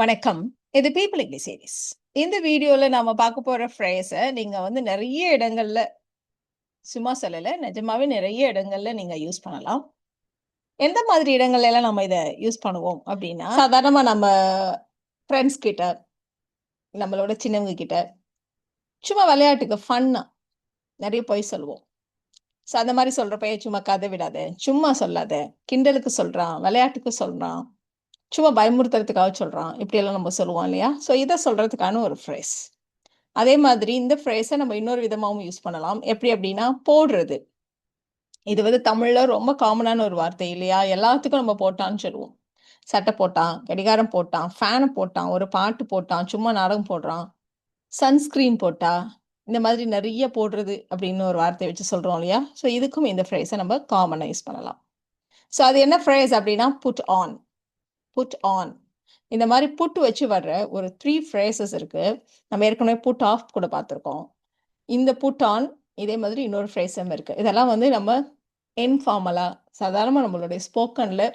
வணக்கம். இது people English series இந்த வீடியோல நாம பார்க்க போற ஃப்ரேஸை நீங்க வந்து நிறைய இடங்கள்ல சும்மா சொல்லல நிஜமாவே நிறைய இடங்கள்ல நீங்க யூஸ் பண்ணலாம். எந்த மாதிரி இடங்கள்ல எல்லாம் நம்ம இதை யூஸ் பண்ணுவோம் அப்படின்னா சாதாரணமா நம்ம ஃப்ரெண்ட்ஸ் கிட்ட நம்மளோட சின்னவங்க கிட்ட சும்மா விளையாட்டுக்கு ஃபன்னா நிறைய பொய் சொல்லுவோம். ஸோ அந்த மாதிரி சொல்கிறப்ப சும்மா கதை விடாத சும்மா சொல்லாத கிண்டலுக்கு சொல்கிறான் விளையாட்டுக்கு சொல்கிறான் சும்மா பயமுறுத்துறதுக்காக சொல்கிறான் இப்படியெல்லாம் நம்ம சொல்லுவோம் இல்லையா? ஸோ இதை சொல்கிறதுக்கான ஒரு ஃப்ரேஸ் அதே மாதிரி இந்த ஃப்ரேஸை நம்ம இன்னொரு விதமாகவும் யூஸ் பண்ணலாம். எப்படி அப்படின்னா போடுறது. இது வந்து தமிழில் ரொம்ப காமனான ஒரு வார்த்தை இல்லையா? எல்லாத்துக்கும் நம்ம போட்டான்னு சொல்லுவோம். சட்டை போட்டான் கடிகாரம் போட்டான் ஃபேனை போட்டான் ஒரு பாட்டு போட்டான் சும்மா நாடகம் போடுறான். சன்ஸ்கிரீன் போட்டா இந்த மாதிரி நிறைய போடுறது அப்படின்னு ஒரு வார்த்தை வச்சு சொல்கிறோம் இல்லையா? ஸோ இதுக்கும் இந்த ஃப்ரேஸை நம்ம காமனாக யூஸ் பண்ணலாம். ஸோ அது என்ன ஃப்ரேஸ் அப்படின்னா புட் ஆன் புட் ஆன் இந்த மாதிரி புட் வச்சு வர்ற ஒரு த்ரீ ஃப்ரேசஸ் இருக்கு. நம்ம ஏற்கனவே புட் ஆஃப் கூட பார்த்துருக்கோம். இந்த புட் ஆன் இதே மாதிரி இன்னொரு ஃப்ரேஸும் இருக்கு. இதெல்லாம் வந்து நம்ம இன்ஃபார்மலா சாதாரணமாக நம்மளுடைய ஸ்போக்கனில்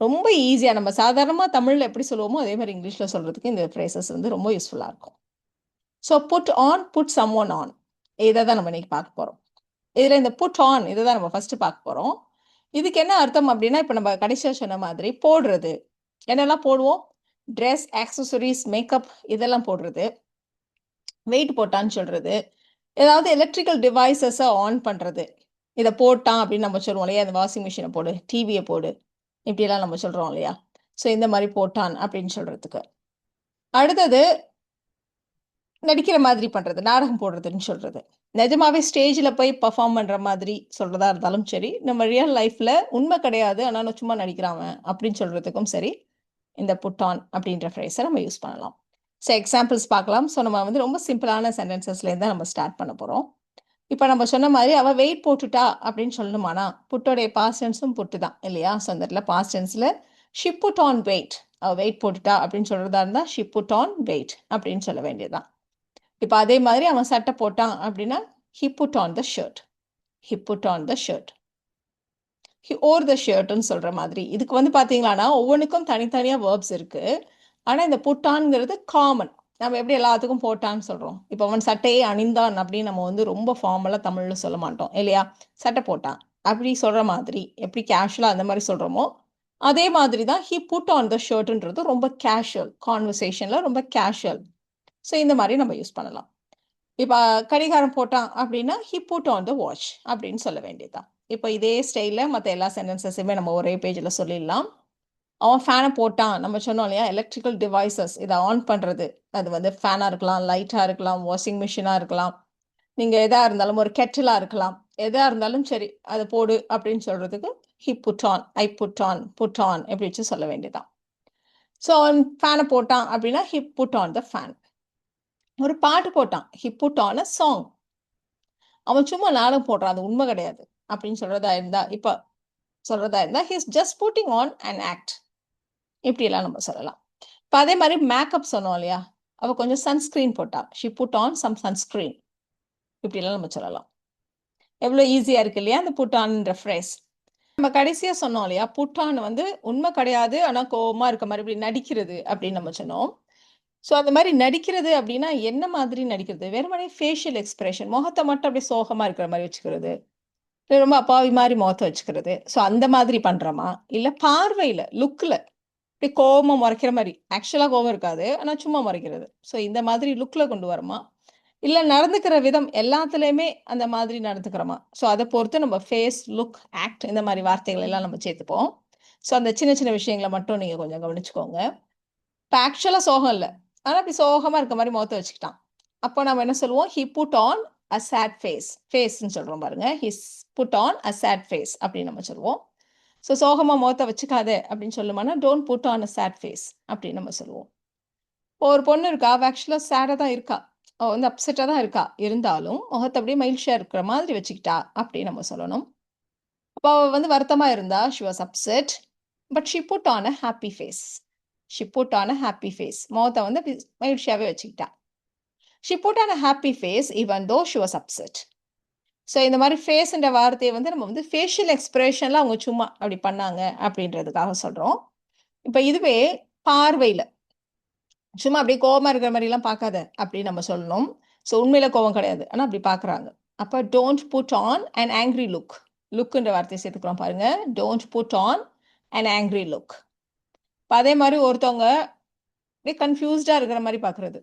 ரொம்ப ஈஸியாக நம்ம சாதாரணமாக தமிழில் எப்படி சொல்லுவோமோ அதே மாதிரி இங்கிலீஷில் சொல்கிறதுக்கு இந்த ஃப்ரேசஸ் வந்து ரொம்ப யூஸ்ஃபுல்லாக இருக்கும். So put on put someone on இதை தான் நம்ம இன்னைக்கு பார்க்க போகிறோம் இதில் இந்த புட் ஆன் இதை தான் நம்ம ஃபஸ்ட்டு பார்க்க போகிறோம் இதுக்கு என்ன அர்த்தம் அப்படின்னா இப்போ நம்ம கடைசியாக சொன்ன மாதிரி போடுறது. என்னெல்லாம் போடுவோம்? ட்ரெஸ் ஆக்சசரிஸ் மேக்கப் இதெல்லாம் போடுறது. வெயிட் போட்டான்னு சொல்றது. ஏதாவது எலக்ட்ரிக்கல் டிவைசஸை ஆன் பண்ணுறது இதை போட்டான் அப்படின்னு நம்ம சொல்லுவோம் இல்லையா? இந்த வாஷிங் மிஷினை போடு டிவியை போடு. இப்படியெல்லாம் நம்ம சொல்கிறோம் இல்லையா? ஸோ இந்த மாதிரி போட்டான் அப்படின்னு சொல்கிறதுக்கு அடுத்தது நடிக்கிற மாதிரி பண்ணுறது நாடகம் போடுறதுன்னு சொல்கிறது நிஜமாவே ஸ்டேஜில் போய் பர்ஃபார்ம் பண்ணுற மாதிரி சொல்கிறதா இருந்தாலும் சரி நம்ம ரியல் லைஃப்பில் உண்மை கிடையாது ஆனால் நான் சும்மா நடிக்கிறான் அப்படின்னு சொல்கிறதுக்கும் சரி இந்த புட்டான் அப்படின்ற ஃப்ரேஸை நம்ம யூஸ் பண்ணலாம். ஸோ எக்ஸாம்பிள்ஸ் பார்க்கலாம். ஸோ நம்ம வந்து ரொம்ப சிம்பிளான சென்டென்சஸ்லேருந்து நம்ம ஸ்டார்ட் பண்ண போகிறோம் இப்போ நம்ம சொன்ன மாதிரி அவள் வெயிட் போட்டுட்டா அப்படின்னு சொல்லணுமானா புட்டோடைய பாஸ்டன்ஸும் புட்டு தான் இல்லையா? ஸோ அந்த இடத்துல பாஸ்டன்ஸில் ஷிப் புட் ஆன் வெயிட் அவள் வெயிட் போட்டுட்டா அப்படின்னு சொல்கிறதா இருந்தால் ஷிப் புட் ஆன் வெயிட் அப்படின்னு சொல்ல வேண்டியதுதான். இப்போ அதே மாதிரி அவன் சட்டை போட்டான் அப்படின்னா he put on the shirt he put on the shirt he wore the ஷர்ட்னு சொல்கிற மாதிரி. இதுக்கு வந்து பார்த்தீங்களான்னா ஒவ்வொன்றுக்கும் தனித்தனியாக வேர்ப்ஸ் இருக்குது ஆனால் இந்த புட்டான்ங்கிறது காமன் நம்ம எப்படி எல்லாத்துக்கும் போட்டான்னு சொல்கிறோம் இப்போ அவன் சட்டையை அணிந்தான் அப்படின்னு நம்ம வந்து ரொம்ப ஃபார்மலாக தமிழில் சொல்ல மாட்டோம் இல்லையா? சட்டை போட்டான். அப்படி சொல்கிற மாதிரி எப்படி கேஷுவலாக அந்த மாதிரி சொல்கிறோமோ அதே மாதிரி தான் ஹி புட் ஆன் த ஷர்ட்ன்றது ரொம்ப கேஷுவல் கான்வர்சேஷனில் ரொம்ப கேஷுவல் ஸோ இந்த மாதிரி நம்ம யூஸ் பண்ணலாம். இப்போ கடிகாரம் போட்டான் அப்படின்னா he put on the watch அப்படின்னு சொல்ல வேண்டியதுதான். இப்போ இதே ஸ்டைலில் மற்ற எல்லா சென்டென்சஸுமே நம்ம ஒரே பேஜில் சொல்லிடலாம். அவன் ஃபேனை போட்டான். நம்ம சொன்னோம் இல்லையா? எலக்ட்ரிக்கல் டிவைசஸ் இதை ஆன் பண்ணுறது அது வந்து ஃபேனாக இருக்கலாம் லைட்டாக இருக்கலாம் வாஷிங் மிஷினாக இருக்கலாம். நீங்கள் எதாக இருந்தாலும் ஒரு கெட்டிலாக இருக்கலாம். எதாக இருந்தாலும் சரி அதை போடு அப்படின்னு சொல்கிறதுக்கு he put on I put on put on எப்படி வச்சு சொல்ல வேண்டியதான் ஸோ அவன் ஃபேனை போட்டான் அப்படின்னா he put on the fan ஒரு பாட்டு போட்டான். He put on a song அவன் சும்மா நாடகம் போடுறான். அது உண்மை கிடையாது. அப்படின்னு சொல்றதா இருந்தா இப்ப சொல்றதா இருந்தா his just putting on an act இப்படி எல்லாம் நம்ம சொல்லலாம். இப்போ அதே மாதிரி மேக்கப் சொன்னோம் இல்லையா? அவ கொஞ்சம் சன்ஸ்கிரீன் போட்டா. She put on some sunscreen இப்படிலாம் நம்ம சொல்லலாம். எவ்வளோ ஈஸியா இருக்கு இல்லையா? அந்த புட்டான்ன்ற ஃப்ரேஸ் நம்ம கடைசியா சொன்னோம் இல்லையா? புட் ஆன் வந்து உண்மை கிடையாது ஆனா கோபமாக இருக்க மாதிரி இப்படி நடிக்கிறது அப்படின்னு நம்ம சொன்னோம். ஸோ அந்த மாதிரி நடிக்கிறது அப்படின்னா என்ன மாதிரி நடிக்கிறது? வெறுமனே ஃபேஷியல் எக்ஸ்பிரஷன் முகத்தை மட்டும் அப்படியே சோகமாக இருக்கிற மாதிரி வச்சுக்கிறது. இல்லை ரொம்ப அப்பாவி மாதிரி முகத்தை வச்சுக்கிறது. ஸோ அந்த மாதிரி பண்ணுறோமா இல்லை பார்வையில் லுக்கில் இப்படி கோபமாக முறைக்கிற மாதிரி. ஆக்சுவலாக கோபம் இருக்காது ஆனால் சும்மா முறைக்கிறது. ஸோ இந்த மாதிரி லுக்கில் கொண்டு வரமா? இல்லை நடந்துக்கிற விதம் எல்லாத்துலேயுமே அந்த மாதிரி நடந்துக்கிறோமா? ஸோ அதை பொறுத்து நம்ம ஃபேஸ் லுக் ஆக்ட் இந்த மாதிரி வார்த்தைகள் எல்லாம் நம்ம சேர்த்துப்போம். ஸோ அந்த சின்ன சின்ன விஷயங்களை மட்டும் நீங்கள் கொஞ்சம் கவனிச்சுக்கோங்க. இப்போ ஆக்சுவலாக சோகம் இல்லை. ஆனால் அப்படி சோகமாக இருக்க மாதிரி முகத்தை வச்சுக்கிட்டான். அப்போ நம்ம என்ன சொல்லுவோம்? He put on a sad face face சொல்கிறோம் பாருங்க. His put on a sad face அப்படின்னு நம்ம சொல்லுவோம். ஸோ சோகமாக முகத்தை வச்சுக்காத அப்படின்னு சொல்லுமானா don't put on a sad face அப்படின்னு நம்ம சொல்லுவோம். இப்போ ஒரு பொண்ணு இருக்கா? அவள் ஆக்சுவலாக சேடாக தான் இருக்கா. அவள் வந்து அப்செட்டாக தான் இருக்கா. இருந்தாலும் முகத்தை அப்படியே மகிழ்ச்சியாக இருக்கிற மாதிரி வச்சுக்கிட்டா அப்படின்னு நம்ம சொல்லணும். அப்போ அவள் வந்து வருத்தமாக இருந்தா she was upset but she put on a happy face she put on a happy face முகத்தை வந்து மகிழ்ச்சியாகவே வச்சுக்கிட்டா. She put on a happy face even though she was upset so இந்த மாதிரி ஃபேஸ்ன்ற வார்த்தையை வந்து நம்ம வந்து ஃபேஷியல் எக்ஸ்பிரஷனில் அவங்க சும்மா அப்படி பண்ணாங்க அப்படின்றதுக்காக சொல்கிறோம் இப்போ இதுவே பார்வையில். சும்மா அப்படியே கோபமாக இருக்கிற மாதிரிலாம் பார்க்காத அப்படின்னு நம்ம சொல்லணும். ஸோ உண்மையில் கோவம் கிடையாது. ஆனால் அப்படி பார்க்குறாங்க. அப்போ don't put on an angry look லுக்குன்ற வார்த்தையை சேர்த்துக்கிறோம் பாருங்கள் don't put on an angry look அதே மாதிரி ஒருத்தவங்க இப்படி கன்ஃபியூஸ்டாக இருக்கிற மாதிரி பார்க்குறது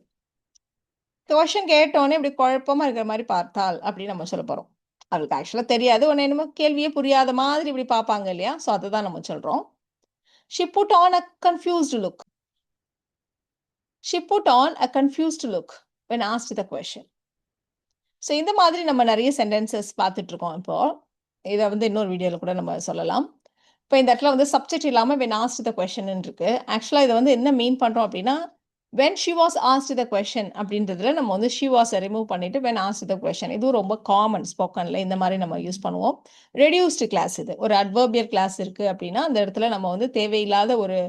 கொஷன் கேட்டோன்னே இப்படி குழப்பமாக இருக்கிற மாதிரி பார்த்தால் அப்படின்னு நம்ம சொல்ல போகிறோம் அவளுக்கு ஆக்சுவலாக தெரியாது. ஒன்று என்னமோ கேள்வியே புரியாத மாதிரி இப்படி பார்ப்பாங்க இல்லையா? ஸோ அதை தான் நம்ம சொல்கிறோம் she put on a confused look she put on a confused look when asked the question so இந்த மாதிரி நம்ம நிறைய சென்டென்சஸ் பார்த்துட்ருக்கோம் இப்போ. இதை வந்து இன்னொரு வீடியோவில் கூட நம்ம சொல்லலாம். இப்போ இந்த இடத்துல வந்து சப்ஜெக்ட் இல்லாமல் வென் ஆஸ்ட் த கொஷன் இருக்கு. ஆக்சுவலாக இதை வந்து என்ன மீன் பண்ணுறோம் அப்படின்னா when she was asked the question அப்படின்றதுல நம்ம வந்து ஷி வாஸ் ரிமூவ் பண்ணிட்டு வென் ஆஸ்ட் த கொஷன் இதுவும் ரொம்ப காமன் ஸ்போக்கனில் இந்த மாதிரி நம்ம யூஸ் பண்ணுவோம். ரெடியூஸ்டு கிளாஸ் இது. ஒரு அட்வர்பியர் கிளாஸ் இருக்கு அப்படின்னா அந்த இடத்துல நம்ம வந்து தேவையில்லாத ஒரு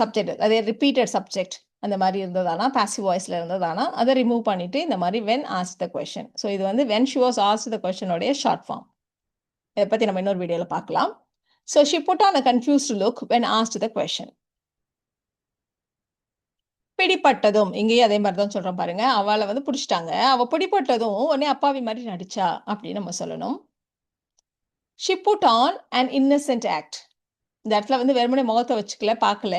சப்ஜெக்ட் அதே ரிப்பீட்டட் சப்ஜெக்ட் அந்த மாதிரி இருந்ததானா பாசிவ் வாய்ஸில் இருந்ததானா அதை ரிமூவ் பண்ணிட்டு இந்த மாதிரி when asked the question so இது வந்து when she was asked the கொஷனோடைய short form இதை பற்றி நம்ம இன்னொரு வீடியோவில் பார்க்கலாம். So she put on a confused look when asked the question பிடிப்பட்டதும் இங்கேயும் அதே மாதிரி தான் சொல்றோம் பாருங்க. அவளை வந்து பிடிச்சிட்டாங்க. அவ பிடிப்பட்டதும் உடனே அப்பாவி மாதிரி நடிச்சா அப்படின்னு நம்ம சொல்லணும். She put on an innocent act இந்த இடத்துல வந்து வெறுமனே முகத்தை வச்சுக்கல பார்க்கல.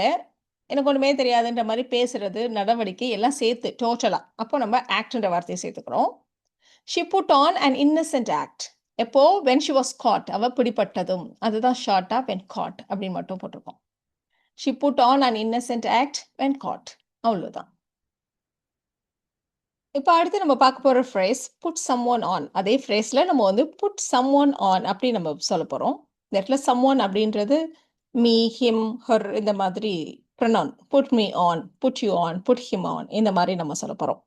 எனக்கு ஒன்றுமே தெரியாதுன்ற மாதிரி பேசுறது நடவடிக்கை எல்லாம் சேர்த்து டோட்டலாக அப்போ நம்ம ஆக்ட்ன்ற வார்த்தையை சேர்த்துக்கிறோம். She put on an innocent act எப்போ? வென் ஷி வாஸ் காட் அவ பிடிப்பட்டதும் அதுதான் ஷார்ட்டா வென் காட் அப்படின்னு மட்டும் போட்டிருக்கோம். She put on an innocent act when caught அவ்வளோதான் இப்போ அடுத்து நம்ம பார்க்க போகிற phrase put some one on அதே ஃப்ரேஸில் நம்ம வந்து புட் சம் ஒன் ஆன் அப்படி நம்ம சொல்ல போகிறோம் இந்த இடத்துல சம் ஒன் அப்படின்றது மீ ஹிம் ஹர் இந்த மாதிரி pronoun put me on put you on put him on இந்த மாதிரி நம்ம சொல்ல போகிறோம்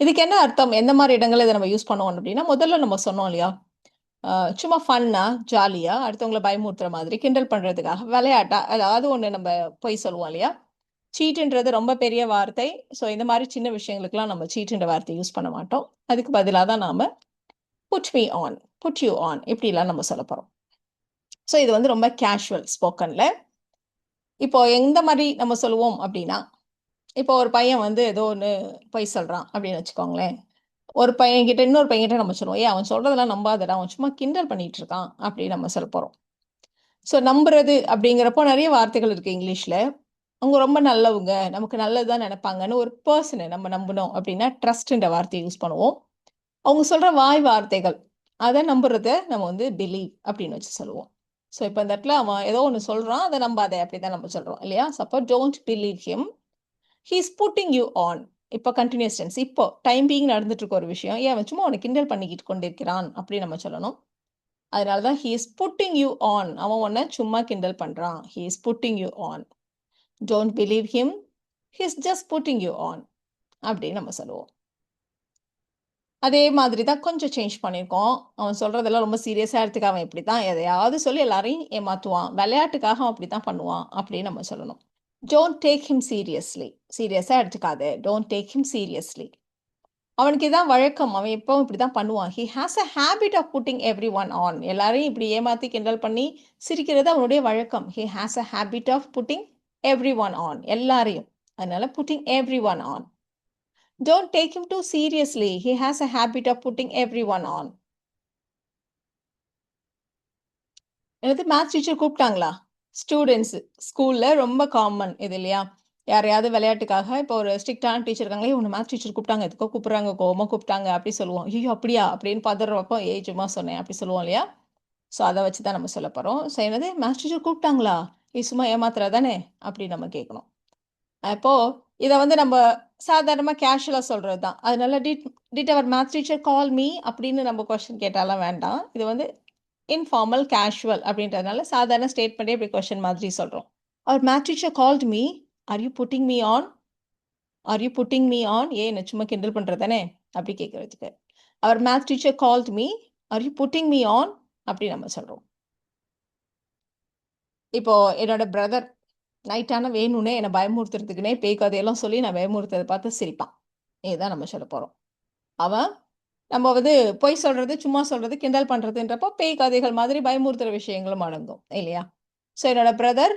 இதுக்கு என்ன அர்த்தம்? எந்த மாதிரி இடங்களில் இதை நம்ம யூஸ் பண்ணுவோம் அப்படின்னா முதல்ல நம்ம சொன்னோம் இல்லையா? சும்மா ஃபன்னா ஜாலியாக அடுத்தவங்களை பயமுறுத்துற மாதிரி கிண்டல் பண்ணுறதுக்காக விளையாட்டா அதாவது ஒன்று நம்ம போய் சொல்லுவோம் இல்லையா? சீட்டுன்றது ரொம்ப பெரிய வார்த்தை. ஸோ இந்த மாதிரி சின்ன விஷயங்களுக்குலாம் நம்ம சீட்டுன்ற வார்த்தை யூஸ் பண்ண மாட்டோம். அதுக்கு பதிலாக தான் நாம் put me on put you on இப்படிலாம் நம்ம சொல்ல போகிறோம் ஸோ இது வந்து ரொம்ப கேஷுவல் ஸ்போக்கனில் இப்போ எந்த மாதிரி நம்ம சொல்லுவோம் அப்படின்னா இப்போ ஒரு பையன் வந்து ஏதோ ஒன்று பொய் சொல்கிறான் அப்படின்னு வச்சுக்கோங்களேன். ஒரு பையன் கிட்ட இன்னொரு பையன்கிட்ட நம்ம சொல்லுவோம் ஏ அவன் சொல்றதெல்லாம் நம்பாதடா அவன் சும்மா கிண்டல் பண்ணிட்டு இருக்கான் அப்படின்னு நம்ம சொல்ல போகிறோம் ஸோ நம்புறது அப்படிங்கிறப்போ நிறைய வார்த்தைகள் இருக்கு இங்கிலீஷில். அவங்க ரொம்ப நல்லவங்க நமக்கு நல்லதுதான் நினைப்பாங்கன்னு ஒரு பர்சனை நம்ம நம்பணும் அப்படின்னா ட்ரஸ்ட்ன்ற வார்த்தையை யூஸ் பண்ணுவோம். அவங்க சொல்ற வாய் வார்த்தைகள் அதை நம்புறத நம்ம வந்து பிலீவ் அப்படின்னு வச்சு சொல்லுவோம். ஸோ இப்போ இந்த இடத்துல அவன் ஏதோ ஒன்று சொல்றான் அதை நம்பாத அப்படிதான் நம்ம சொல்றோம் இல்லையா? Suppose don't believe him he's putting you on இப்போ கண்டினியூஸ் டென்ஸ் இப்போ டைம் பீங் நடந்துட்டு இருக்க ஒரு விஷயம் ஏன் வச்சுமோ சும்மா அவனை கிண்டல் பண்ணிக்கிட்டு கொண்டிருக்கிறான் அப்படின்னு நம்ம சொல்லணும். அதனால தான் he is putting you on அவன் உன்னை சும்மா கிண்டல் பண்ணுறான் he is putting you on don't believe him his just putting you on அப்படின்னு நம்ம சொல்லுவோம். அதே மாதிரி தான் கொஞ்சம் சேஞ்ச் பண்ணியிருக்கோம். அவன் சொல்றதெல்லாம் ரொம்ப சீரியஸாக எடுத்துக்க அவன் இப்படி தான் எதையாவது சொல்லி எல்லாரையும் ஏமாத்துவான். விளையாட்டுக்காக அவன் அப்படி தான் பண்ணுவான் அப்படின்னு நம்ம சொல்லணும். டோன்ட் டேக் ஹிம் சீரியஸ்லி சீரியஸாக எடுத்துக்காது. டோன்ட் டேக் ஹிம் சீரியஸ்லி அவனுக்கு இதான் வழக்கம். அவன் எப்பவும் இப்படி தான் பண்ணுவான். He has a habit of putting everyone on எல்லாரையும் இப்படி ஏமாத்தி கிண்டல் பண்ணி சிரிக்கிறது அவனுடைய வழக்கம். He has a habit of putting everyone on எல்லாரையும். அதனால putting everyone on don't take him too seriously he has a habit of putting everyone on எனது மேத்ஸ் டீச்சர் கூப்பிட்டாங்களா? ஸ்டூடெண்ட்ஸ் ஸ்கூல்ல ரொம்ப காமன் இது இல்லையா? யாரையாவது விளையாட்டுக்காக இப்போ ஒரு ஸ்ட்ரிக்டான டீச்சர் இருக்காங்களே உன்னை மேத்ஸ் டீச்சர் கூப்பிட்டாங்க எதுக்கோ கூப்பிட்றாங்க கோமா கூப்பிட்டாங்க அப்படி சொல்லுவோம். ஐயோ அப்படியா? அப்படின்னு பதறப்போ ஏய் சும்மா சொன்னேன் அப்படி சொல்லுவோம் இல்லையா? ஸோ அதை வச்சு தான் நம்ம சொல்ல போகிறோம் ஸோ என்னது? Maths teacher கூப்பிட்டாங்களா? ஏ சும்மா ஏமாத்துறா தானே அப்படி நம்ம கேட்கணும். அப்போ இதை வந்து நம்ம சாதாரணமாக கேஷுவலாக சொல்கிறது தான். அதனால did did our maths teacher call me அப்படின்னு நம்ம கொஸ்டின் கேட்டாலாம் வேண்டாம். இது வந்து இன்ஃபார்மல் கேஷுவல் அப்படின்றதுனால சாதாரண ஸ்டேட்மெண்ட்டே இப்படி கொஸ்டின் மாதிரி சொல்கிறோம் our maths teacher called me are you putting me on are you putting me on ஏ என்ன சும்மா கிண்டல் பண்ணுறதானே அப்படி கேட்குறதுக்கு our maths teacher called me are you putting me on அப்படி நம்ம சொல்கிறோம் இப்போ என்னோட பிரதர் நைட்டான வேணும்னே என்னை பயமுறுத்துறதுக்குனே பேய் கதையெல்லாம் சொல்லி நான் பயமுறுத்துறதை பார்த்து சிரிப்பான். இதுதான் நம்ம சொல்ல போகிறோம் அவன் நம்ம வந்து பொய் சொல்றது சும்மா சொல்றது கிண்டல் பண்றதுன்றப்போ பேய் கதைகள் மாதிரி பயமுறுத்துற விஷயங்களும் அடங்கும் இல்லையா? ஸோ என்னோட பிரதர்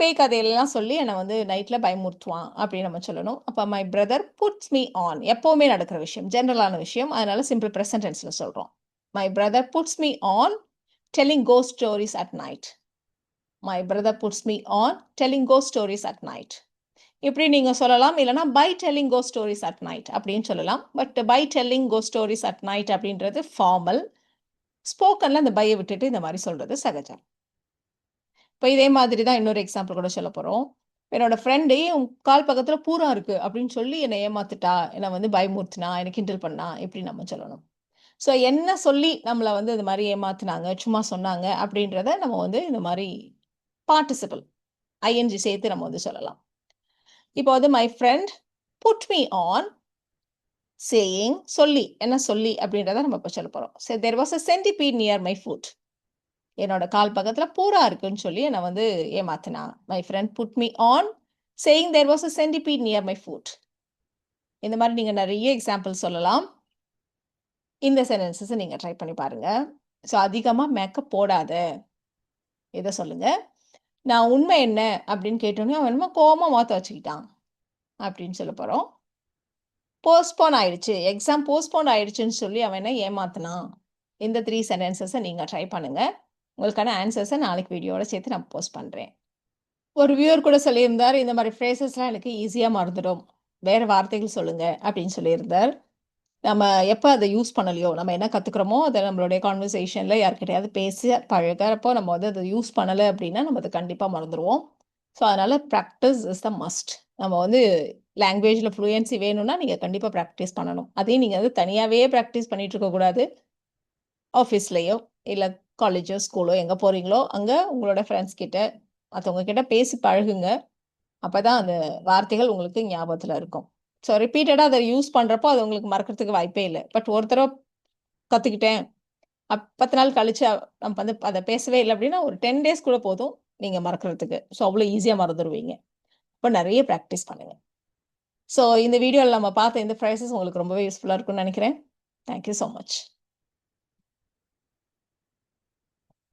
பேய் கதையெல்லாம் சொல்லி என்னை வந்து நைட்டில் பயமுறுத்துவான் அப்படின்னு நம்ம சொல்லணும். அப்போ my brother puts me on எப்போவுமே நடக்கிற விஷயம் ஜென்ரலான விஷயம். அதனால சிம்பிள் ப்ரெசன்ட் சொல்கிறோம் my brother puts me on telling go stories at night my brother puts me on telling go stories at night இப்படி நீங்கள் சொல்லலாம். இல்லைனா by telling go stories at night அப்படின்னு சொல்லலாம். But by telling go stories at night அப்படின்றது formal ஸ்போக்கனில் அந்த பையை விட்டுட்டு இந்த மாதிரி சொல்கிறது சகஜம். இப்போ இதே மாதிரி தான் இன்னொரு எக்ஸாம்பிள் கூட சொல்ல போகிறோம் என்னோட ஃப்ரெண்டு உன் கால் பக்கத்தில் பூரா இருக்குது அப்படின்னு சொல்லி என்னை ஏமாத்துட்டா. என்னை வந்து பயமுறுத்தினா என்னை கிண்டல் பண்ணா இப்படி நம்ம சொல்லணும். ஸோ என்ன சொல்லி நம்மளை வந்து இந்த மாதிரி ஏமாத்தினாங்க சும்மா சொன்னாங்க அப்படின்றத நம்ம வந்து இந்த மாதிரி பார்ட்டிசிபிள் ஐஎன்ஜி சேர்த்து நம்ம வந்து சொல்லலாம். இப்போ வந்து my friend put me on saying சொல்லி என்ன சொல்லி அப்படின்றத நம்ம இப்போ சொல்ல போகிறோம் சரி there was a centipede near my foot என்னோட கால் பக்கத்தில் பூரா இருக்குன்னு சொல்லி என்னை வந்து ஏமாத்தினா. My friend put me on saying there was a centipede near my foot இந்த மாதிரி நீங்கள் நிறைய எக்ஸாம்பிள் சொல்லலாம். இந்த சென்டென்சஸை நீங்கள் ட்ரை பண்ணி பாருங்கள் ஸோ அதிகமாக மேக்கப் போடாத. இதை சொல்லுங்கள் நான் உண்மை என்ன அப்படின்னு கேட்டோன்னே அவன் என்னமோ கோபமாக மாற்ற வச்சுக்கிட்டான் அப்படின்னு சொல்ல போகிறோம் போஸ்ட்போன் ஆயிடுச்சு. எக்ஸாம் போஸ்ட்போன் ஆயிடுச்சுன்னு சொல்லி அவன் என்ன ஏமாத்தினான்? இந்த த்ரீ சென்டென்சஸை நீங்கள் ட்ரை பண்ணுங்கள் உங்களுக்கான ஆன்சர்ஸை நாளைக்கு வீடியோவோட சேர்த்து நான் போஸ்ட் பண்ணுறேன் ஒரு வியூவர் கூட சொல்லியிருந்தார் இந்த மாதிரி ஃப்ரேசஸ்லாம் எனக்கு ஈஸியாக மறந்துடும். வேறு வார்த்தைகள் சொல்லுங்கள் அப்படின்னு சொல்லியிருந்தார். நம்ம எப்போ அதை யூஸ் பண்ணலையோ நம்ம என்ன கற்றுக்குறோமோ அதை நம்மளுடைய கான்வர்சேஷனில் யார்கிட்டயாவது பேசி பழகிறப்போ நம்ம வந்து அதை யூஸ் பண்ணலை அப்படின்னா நம்ம அதை கண்டிப்பாக மறந்துடுவோம் ஸோ அதனால் ப்ராக்டிஸ் இஸ் த மஸ்ட் நம்ம வந்து லாங்குவேஜில் ஃப்ளூயன்சி வேணும்னா நீங்கள் கண்டிப்பாக ப்ராக்டிஸ் பண்ணணும். அதையும் நீங்கள் வந்து தனியாகவே ப்ராக்டிஸ் பண்ணிகிட்டு இருக்கக்கூடாது ஆஃபீஸ்லேயோ இல்லை காலேஜோ ஸ்கூலோ எங்கே போகிறீங்களோ அங்கே உங்களோட ஃப்ரெண்ட்ஸ் கிட்ட மற்றவங்க கிட்ட பேசி பழகுங்க. அப்போ தான் அந்த வார்த்தைகள் உங்களுக்கு ஞாபகத்தில் இருக்கும். ஸோ ரிப்பீட்டடாக அதை யூஸ் பண்ணுறப்போ அது உங்களுக்கு மறக்கிறதுக்கு வாய்ப்பே இல்லை. பட் ஒரு தடவை கற்றுக்கிட்டேன் அப் பத்து நாள் கழிச்சு நம்ம வந்து அதை பேசவே இல்லை அப்படின்னா ஒரு டென் டேஸ் கூட போதும் நீங்கள் மறக்கிறதுக்கு. ஸோ அவ்வளோ ஈஸியாக மறந்துடுவீங்க இப்போ நிறைய ப்ராக்டிஸ் பண்ணுங்கள் ஸோ இந்த வீடியோவில் நம்ம பார்த்த இந்த ஃப்ரைசஸ் உங்களுக்கு ரொம்பவே யூஸ்ஃபுல்லாக இருக்கும்னு நினைக்கிறேன். Thank you so much